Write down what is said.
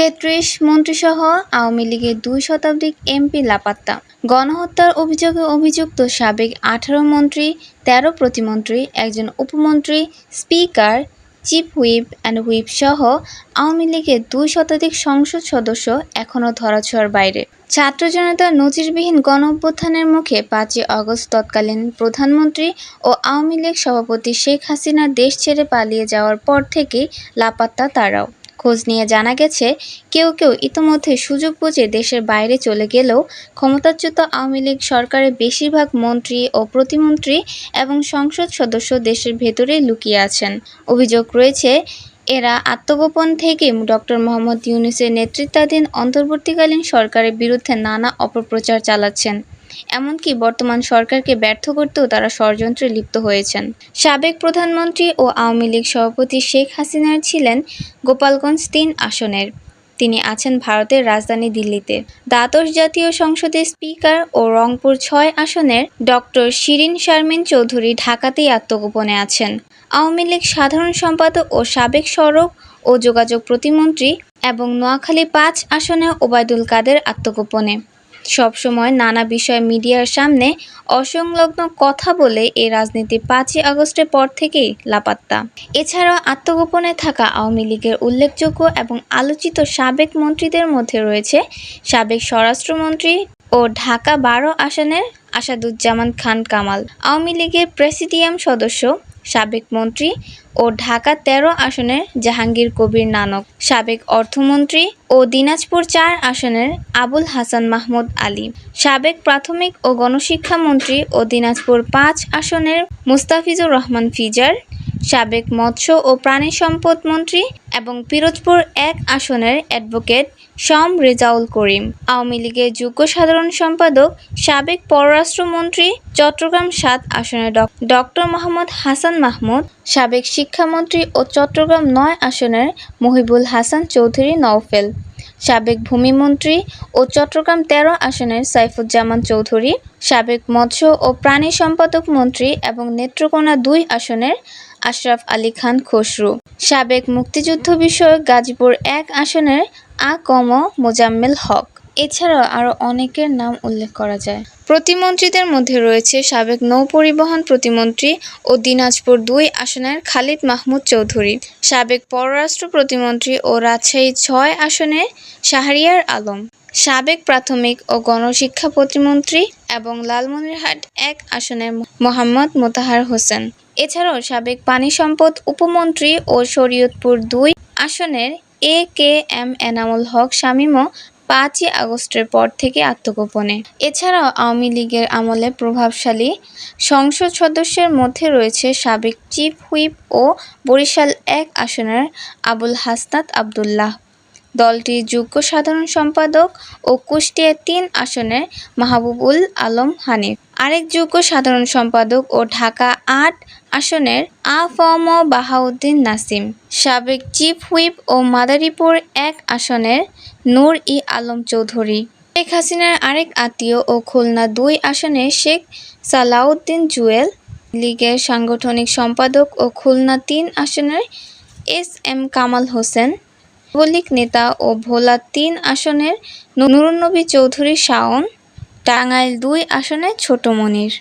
তেত্রিশ মন্ত্রীসহ আওয়ামী লীগের দুই শতাধিক এমপি লাপাত্তা। গণহত্যার অভিযোগে অভিযুক্ত সাবেক আঠারো মন্ত্রী, তেরো প্রতিমন্ত্রী, একজন উপমন্ত্রী, speaker, chief whip and whip সহ আওয়ামী লীগের দুই শতাধিক সংসদ সদস্য এখনও ধরাছোঁয়ার বাইরে। ছাত্র জনতার নজিরবিহীন গণ অভ্যুত্থানের মুখে পাঁচই আগস্ট তৎকালীন প্রধানমন্ত্রী ও আওয়ামী লীগ সভাপতি শেখ হাসিনা দেশ ছেড়ে পালিয়ে যাওয়ার পর থেকেই লাপাত্তা তারাও। খোঁজ নিয়ে জানা গেছে, কেউ কেউ ইতোমধ্যে সুযোগ বুঝে দেশের বাইরে চলে গেলেও ক্ষমতাচ্যুত আওয়ামী লীগ সরকারের বেশিরভাগ মন্ত্রী ও প্রতিমন্ত্রী এবং সংসদ সদস্য দেশের ভেতরেই লুকিয়ে আছেন। অভিযোগ রয়েছে, এরা আত্মগোপন থেকে ডক্টর মোহাম্মদ ইউনুসের নেতৃত্বাধীন অন্তর্বর্তীকালীন সরকারের বিরুদ্ধে নানা অপপ্রচার চালাচ্ছেন। এমনকি বর্তমান সরকারকে ব্যর্থ করতেও তারা ষড়যন্ত্রে লিপ্ত হয়েছেন। সাবেক প্রধানমন্ত্রী ও আওয়ামী লীগ সভাপতি শেখ হাসিনার ছিলেন গোপালগঞ্জ তিন আসনের। তিনি আছেন ভারতের রাজধানী দিল্লিতে। দ্বাদশ জাতীয় সংসদের স্পিকার ও রংপুর ছয় আসনের ডক্টর শিরিন শারমিন চৌধুরী ঢাকাতেই আত্মগোপনে আছেন। আওয়ামী লীগ সাধারণ সম্পাদক ও সাবেক সড়ক ও যোগাযোগ প্রতিমন্ত্রী এবং নোয়াখালী পাঁচ আসনে ওবায়দুল কাদের আত্মগোপনে। সবসময় নানা বিষয়ে মিডিয়ার সামনে অসংলগ্ন কথা বলে এ রাজনীতি পাঁচই আগস্টের পর থেকেই লাপাত্তা। এছাড়াও আত্মগোপনে থাকা আওয়ামী লীগের উল্লেখযোগ্য এবং আলোচিত সাবেক মন্ত্রীদের মধ্যে রয়েছে সাবেক স্বরাষ্ট্রমন্ত্রী ও ঢাকা বারো আসনের আসাদুজ্জামান খান কামাল। আওয়ামী লীগের প্রেসিডিয়াম সদস্য সাবেক মন্ত্রী ও ঢাকা তেরো আসনের জাহাঙ্গীর কবির নানক, সাবেক অর্থমন্ত্রী ও দিনাজপুর চার আসনের আবুল হাসান মাহমুদ আলী, সাবেক প্রাথমিক ও গণশিক্ষা মন্ত্রী ও দিনাজপুর পাঁচ আসনের মুস্তাফিজুর রহমান ফিজার, সাবেক মৎস্য ও প্রাণী সম্পদ মন্ত্রী এবং পিরোজপুর এক আসনের অ্যাডভোকেট শম রেজাউল করিম। আওয়ামী লীগের যোগ্য সাধারণ সম্পাদক, সাবেক পররাষ্ট্রমন্ত্রী, চট্টগ্রাম সাত আসনের ডক্টর মোহাম্মদ হাসান মাহমুদ, সাবেক শিক্ষামন্ত্রী ও চট্টগ্রাম নয় আসনের মহিবুল হাসান চৌধুরী নওফেল। সাবেক ভূমিমন্ত্রী ও চট্টগ্রাম তেরো আসনের সাইফুজ্জামান চৌধুরী, সাবেক মৎস্য ও প্রাণী সম্পাদক মন্ত্রী এবং নেত্রকোনা দুই আসনের আশরাফ আলী খান খসরু। সাবেক মুক্তিযুদ্ধ বিষয়ক গাজীপুর এক আসনের আ কম মোজাম্মেল হক। এছাড়াও আরও অনেকের নাম উল্লেখ করা যায়। প্রতিমন্ত্রীদের মধ্যে রয়েছে সাবেক নৌপরিবহন প্রতিমন্ত্রী ও দিনাজপুর দুই আসনের খালিদ মাহমুদ চৌধুরী, সাবেক পররাষ্ট্র প্রতিমন্ত্রী ও রাজশাহী ছয় আসনে শাহরিয়ার আলম, সাবেক প্রাথমিক ও গণশিক্ষা প্রতিমন্ত্রী এবং লালমনিরহাট এক আসনের মোহাম্মদ মোতাহার হোসেন। এছাড়াও সাবেক পানি সম্পদ উপমন্ত্রী ও শরীয়তপুর দুই আসনের এ কে এম এনামুল হক শামীমও পাঁচই আগস্টের পর থেকে আত্মগোপনে। এছাড়াও আওয়ামী লীগের আমলে প্রভাবশালী সংসদ সদস্যের মধ্যে রয়েছে সাবেক চিফ হুইপ ও বরিশাল এক আসনের আবুল হাসনাত আবদুল্লাহ। দলটির যুগ্ম সাধারণ সম্পাদক ও কুষ্টিয়া তিন আসনের মাহবুবুল আলম হানিফ। আরেক যুগ্ম সাধারণ সম্পাদক ও ঢাকা আট আসনের আফম বাহাউদ্দিন নাসিম। সাবেক চিফ হুইপ ও মাদারীপুর এক আসনের নূর ই আলম চৌধুরী। শেখ হাসিনার আরেক আত্মীয় ও খুলনা দুই আসনে শেখ সালাউদ্দিন জুয়েল। লীগের সাংগঠনিক সম্পাদক ও খুলনা তিন আসনের এস এম কামাল হোসেন। যুবলীগ নেতা ও ভোলা তিন আসনের নুরুন্নবী চৌধুরী শাওন টাঙ্গাইল দুই আসনে ছোট মনির